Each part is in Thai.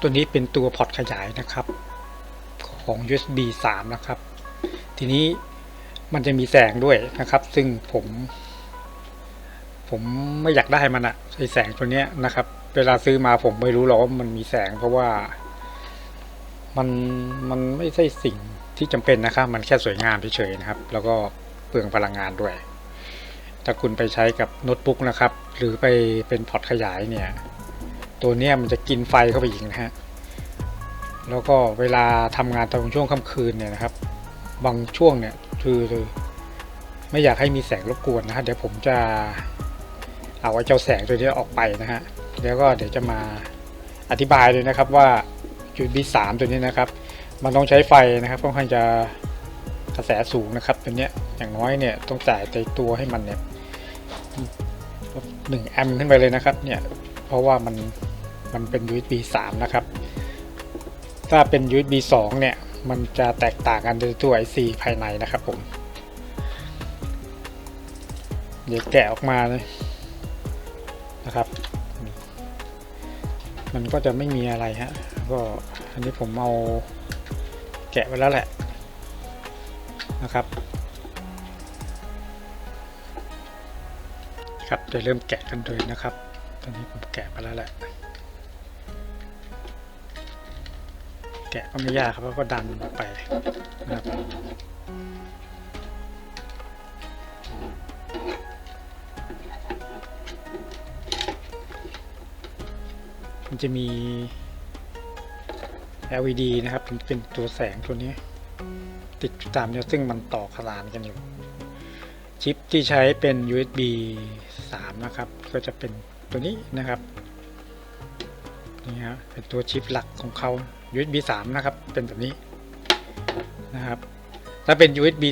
ตัวนี้เป็นตัวพอร์ตขยายนะครับ ของ USB 3 นะครับ ทีนี้มันจะมีแสงด้วยนะครับ ซึ่งผม ผมไม่อยากได้มันอะไอแสงตัวเนี้ยนะครับ เวลาซื้อมาผมไม่รู้หรอกว่ามันมีแสงเพราะว่ามันมันไม่ใช่สิ่งที่จำเป็นนะครับ มันแค่สวยงามเฉยๆนะครับ แล้วก็เปลืองพลังงานด้วย ถ้าคุณไปใช้กับโน้ตบุ๊กนะครับ หรือไปเป็นพอร์ตขยายเนี่ย ตัวเนี้ยมันจะกินไฟเข้าไปอีกนะฮะแล้วก็เวลาทำงานตอนช่วงค่ำคืนเนี่ยนะครับ บางช่วงเนี่ยคือไม่อยากให้มีแสงรบกวนนะฮะเดี๋ยวผมจะเอาไอ้เจ้าแสงตัวนี้ออกไปนะฮะแล้วก็เดี๋ยวจะมาอธิบายเลยนะครับว่า USB 3 ตัวนี้นะครับ มันต้องใช้ไฟนะครับค่อนข้างจะกระแสสูงนะครับตัวเนี้ยอย่างน้อยเนี่ยต้องจ่ายในตัวให้มันเนี่ยหนึ่งแอมป์ขึ้นไปเลยนะครับเนี่ยเพราะว่ามัน มันเป็น USB 3 นะครับ ถ้าเป็น USB 2 เนี่ย มันจะแตกต่างกันโดยตัว IC ภายในนะครับผม เดี๋ยวแกะออกมาเลยนะครับ มันก็จะไม่มีอะไรฮะ ก็อันนี้ผมเอาแกะไว้แล้วแหละนะครับครับจะเริ่มแกะกันเลยนะครับ ตอนนี้ผมแกะไปแล้วแหละ แกะก็ไม่ยากครับแล้วก็ดันออกไปนะครับมันจะมี LED นะครับเป็นเป็นตัวแสงตัวนี้ ติดตามเนี่ยซึ่งมันต่อขลานกันอยู่ ชิปที่ใช้เป็น USB 3 นะครับ ก็จะเป็นตัวนี้นะครับ นี่ฮะเป็นตัวชิปหลักของเขา USB 3 นะครับ เป็นแบบนี้นะครับ ถ้าเป็น USB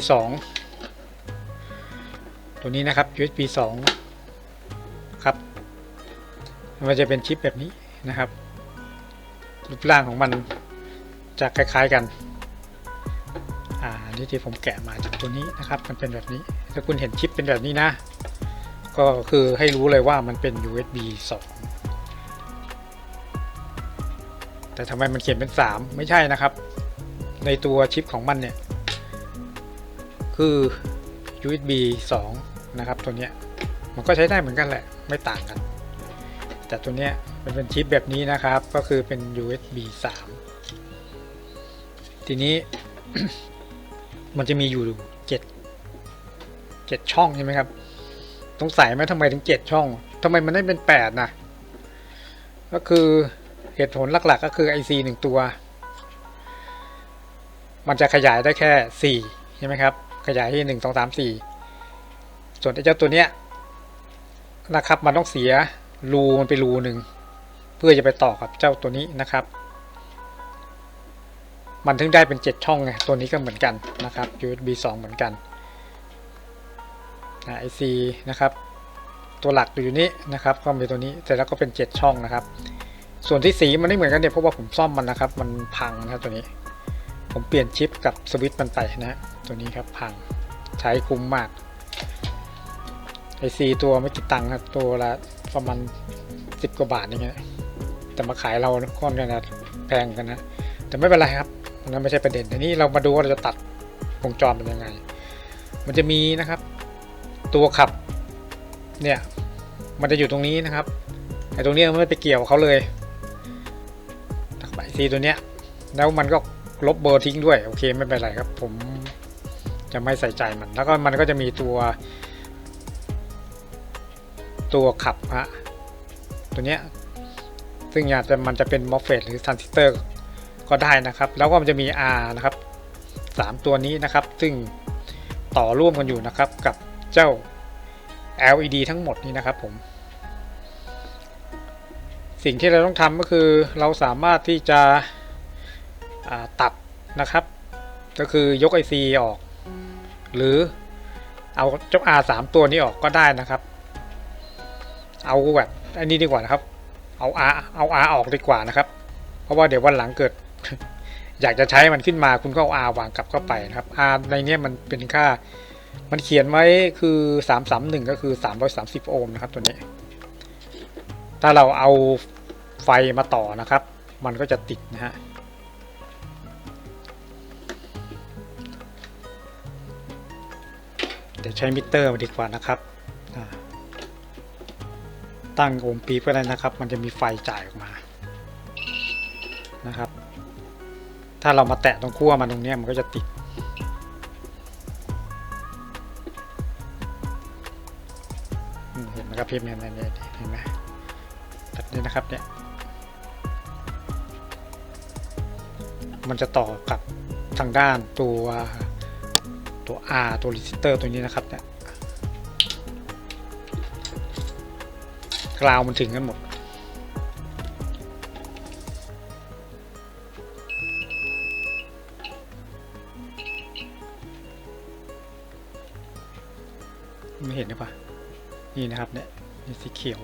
2 ตัวนี้นะครับ USB 2 ครับ มันจะเป็นชิปแบบนี้นะครับรูปร่างของมันจะคล้ายๆกัน อ่า นี่ที่ผมแกะมาจากตัวนี้นะครับ มันเป็นแบบนี้ ถ้าคุณเห็นชิปเป็นแบบนี้นะ ก็คือให้รู้เลยว่ามันเป็น USB 2 แต่ทำไมมันเขียนเป็น 3 ไม่ใช่นะครับ ในตัวชิปของมันเนี่ย คือ USB 2 นะครับ ตัวเนี้ยมันก็ใช้ได้เหมือนกันแหละ ไม่ต่างกัน แต่ตัวเนี้ยมันเป็นชิปแบบนี้นะครับ ก็คือเป็น USB 3 ทีนี้ มันจะมีอยู่เจ็ดเจ็ดช่องใช่ไหมครับต้องใส่ไหมทำไมถึงเจ็ดช่องทำไมมันไม่เป็นแปดนะก็คือ เหตุผลหลักๆ ก็คือ IC หนึ่งตัว มันจะขยายได้แค่สี่ใช่ไหมครับ ขยายที่หนึ่งสองสามสี่ส่วนไอ้เจ้าตัวเนี้ยนะครับมันต้องเสียรูมันไปรูหนึ่งเพื่อจะไปต่อกับเจ้าตัวนี้นะครับ มันถึงได้เป็น 7 ช่องไงตัวนี้ก็เหมือนกันนะครับ USB 2 เหมือนกันนะ IC นะครับ ตัวหลักอยู่นี้นะครับก็มีตัวนี้เสร็จแล้วก็เป็น 7 ช่องนะครับ ส่วนที่สีมันไม่เหมือนกันเนี่ยเพราะว่าผมซ่อมมันนะครับ มันพังนะครับตัวนี้ ผมเปลี่ยนชิปกับสวิตช์มันไปนะตัวนี้ครับพังใช้คุ้มมาก IC ตัวไม่กี่ตังค์ครับตัวละประมาณ10กว่าบาทอย่างเงี้ยแต่มาขายเราค่อนข้างจะแพงกันนะแต่ไม่เป็นไรครับนั่นไม่ใช่ประเด็นทีนี้เรามาดูว่าเราจะตัดวงจรเป็นยังไง มันจะมีนะครับ ตัวขับเนี่ยมันจะอยู่ตรงนี้นะครับไอ้ตรงนี้มันไม่ไปเกี่ยวเขาเลย ตักใบซีตัวเนี้ย แล้วมันก็ลบเบอร์ทิ้งด้วย โอเคไม่เป็นไรครับ ผมจะไม่ใส่ใจมัน แล้วก็มันก็จะมีตัว ตัวขับฮะตัวเนี้ยซึ่งอาจจะมันจะเป็นมอฟเฟตหรือทรานซิสเตอร์ก็ได้นะครับ แล้วก็มันจะมี R นะครับ 3 ตัวนี้นะครับ ซึ่งต่อร่วมกันอยู่นะครับกับเจ้า LED ทั้งหมดนี้นะครับผม สิ่งที่เราต้องทำก็คือเราสามารถที่จะตัดนะครับ ก็คือยก IC ออก หรือเอาเจ้า R 3ตัวนี้ออกก็ได้นะครับ เอาแบบอันนี้ดีกว่านะครับ เอา R เอา R ออกดีกว่านะครับ เพราะว่าเดี๋ยววันหลังเกิด อยากจะใช้มันขึ้นมาคุณก็เอา R วางกลับเข้าไปนะครับ R ในนี้มันเป็นค่า มันเขียนไว้คือ 331 ก็คือ 330 โอห์มนะครับตัวนี้ ถ้าเราเอาไฟมาต่อนะครับ มันก็จะติดนะฮะเดี๋ยวใช้มิเตอร์มาดีกว่านะครับตั้งโอมปี๊บก็ได้นะครับ มันจะมีไฟจ่ายออกมานะครับ ถ้าเรามาแตะตรงขั้วมันตรงนี้มันก็จะติด เห็นไหมครับพิมพ์เนี่เนี่ยเนี่ยเห็นไหม แบบนี้นะครับเนี่ย มันจะต่อกับทางด้านตัวตัว R ตัว resistor ตัวนี้นะครับเนี่ยกราวมันถึงกันหมด ไม่เห็นหรือเปล่านี่นะครับเนี่ยนี่สีเขียว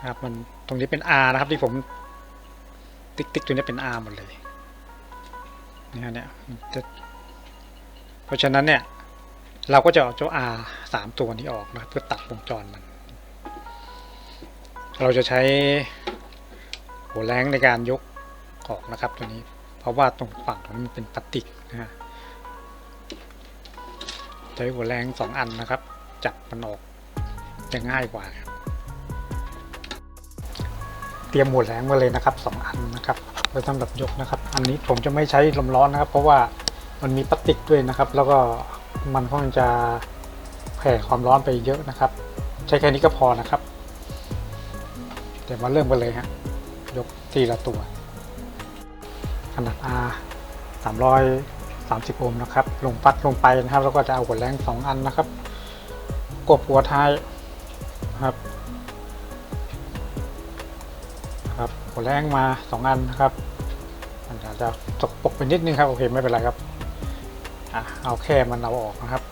นะครับมันตรงนี้เป็น R นะครับที่ผมติ๊กติ๊กตัวนี้เป็น R หมดเลยนี่ฮะเนี่ยเพราะฉะนั้นเนี่ยเราก็จะเอาเจ้า R สามตัวนี้ออกนะเพื่อตัดวงจรมัน เราจะใช้หัวแรงในการยกออกนะครับตัวนี้ เพราะว่าตรงฝั่งมันเป็นพลาสติกนะฮะใช้หัวแรงสองอันนะครับ จับมันออกจะง่ายกว่าครับ เตรียมหัวแรงมาเลยนะครับสองอันนะครับไว้สำหรับยกนะครับ อันนี้ผมจะไม่ใช้ลมร้อนนะครับ เพราะว่ามันมีพลาสติกด้วยนะครับ แล้วก็มันค่อนข้างจะแผ่ความร้อนไปเยอะนะครับ ใช้แค่นี้ก็พอนะครับ เดี๋ยวมาเริ่มกันเลยฮะยกทีละตัว ขนาด R 330 โอห์มนะครับ ลงปัดลงไปนะครับ แล้วก็จะเอาหัวแรงสองอันนะครับ กบหัวท้ายนะครับ ครับหัวแรงมาสองอันนะครับมันอาจจะตกปกไปนิดนึงครับโอเคไม่เป็นไรครับอะเอาแค่มันเอาออกนะครับ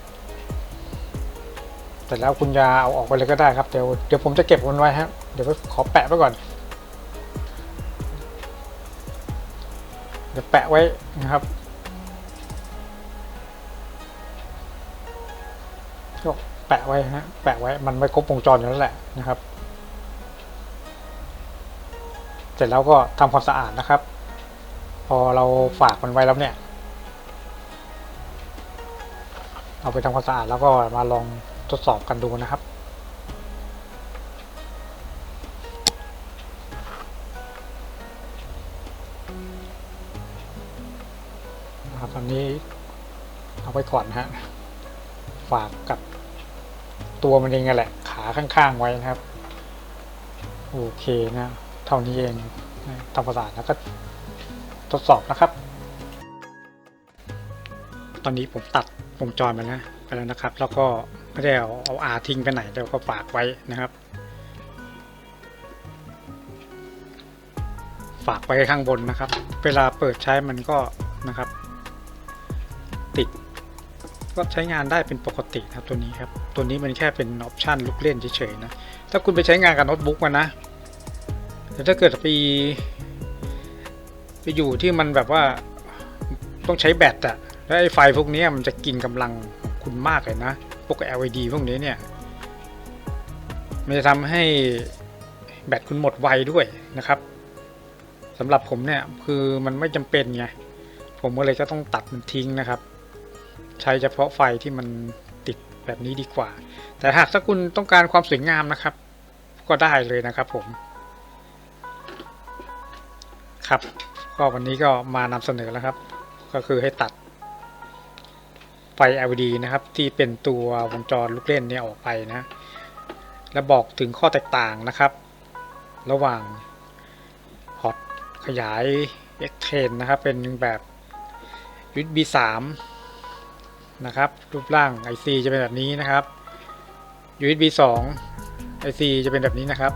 แต่แล้วคุณยาเอาออกไปเลยก็ได้ครับเดี๋ยวเดี๋ยวผมจะเก็บมันไว้ฮะเดี๋ยวขอแปะไว้ก่อนเดี๋ยวแปะไว้นะครับก็แปะไว้ฮะแปะไว้มันไม่ครบวงจรอยู่แล้วแหละนะครับ สร็จแล้วก็ทำความสะอาดนะครับ พอเราฝากมันไว้แล้วเนี่ย เอาไปทำความสะอาดแล้วก็มาลองทดสอบกันดูนะครับนะครับตอนนี้เอาไว้ก่อนฮะ ฝากกับตัวมันเองกันแหละ ขาข้างๆไว้นะครับ โอเคนะ เท่านี้เองนะทำประสานแล้วก็ทดสอบนะครับ ตอนนี้ผมตัดวงจรมานะไปแล้วนะครับ แล้วก็ไม่ได้เอาเอาอาทิ้งไปไหนเดี๋ยวก็ฝากไว้นะครับ ฝากไว้ข้างบนนะครับ เวลาเปิดใช้มันก็นะครับ ติด ก็ใช้งานได้เป็นปกติครับตัวนี้ครับ ตัวนี้มันแค่เป็นออปชันลูกเล่นเฉยๆนะ ถ้าคุณไปใช้งานกับโน้ตบุ๊กมันนะ แต่ถ้าเกิดไปไปอยู่ที่มันแบบว่าต้องใช้แบตอะแล้วไอ้ไฟพวกนี้มันจะกินกำลังของคุณมากเลยนะ พวก LED พวกนี้เนี่ย มันจะทำให้แบตคุณหมดไวด้วยนะครับสำหรับผมเนี่ยคือมันไม่จำเป็นไง ผมก็เลยจะต้องตัดมันทิ้งนะครับ ใช้เฉพาะไฟที่มันติดแบบนี้ดีกว่า แต่หากถ้าคุณต้องการความสวยงามนะครับ ก็ได้เลยนะครับผม ครับก็วันนี้ก็มานำเสนอแล้วครับ ก็คือให้ตัดไฟ LED นะครับ ที่เป็นตัววงจรลูกเล่นเนี่ยออกไปนะ และบอกถึงข้อแตกต่างนะครับ ระหว่างพอร์ตขยาย X10 นะครับ เป็นแบบ USB 3นะครับ รูปร่าง IC จะเป็นแบบนี้นะครับ USB 2 IC จะเป็นแบบนี้นะครับ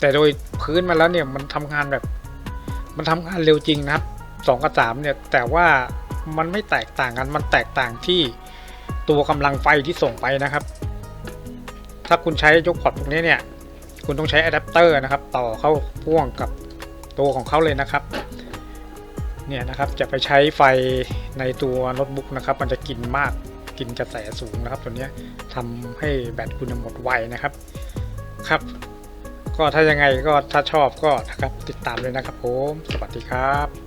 แต่โดยพื้นมาแล้วเนี่ยมันทำงานแบบ มันทำงานเร็วจริงนะครับ2กับ3เนี่ยแต่ว่ามันไม่แตกต่างกันมันแตกต่างที่ตัวกำลังไฟที่ส่งไปนะครับ ถ้าคุณใช้ยกพอร์ตพวกนี้เนี่ยคุณต้องใช้อะแดปเตอร์นะครับ ต่อเข้าพ่วงกับตัวของเขาเลยนะครับเนี่ยนะครับจะไปใช้ไฟในตัวโน้ตบุ๊กนะครับ มันจะกินมากกินกระแสสูงนะครับ ตัวนี้ทำให้แบตคุณหมดไวนะครับครับ ก็ถ้ายังไงก็ถ้าชอบก็นะครับติดตามเลยนะครับผม สวัสดีครับ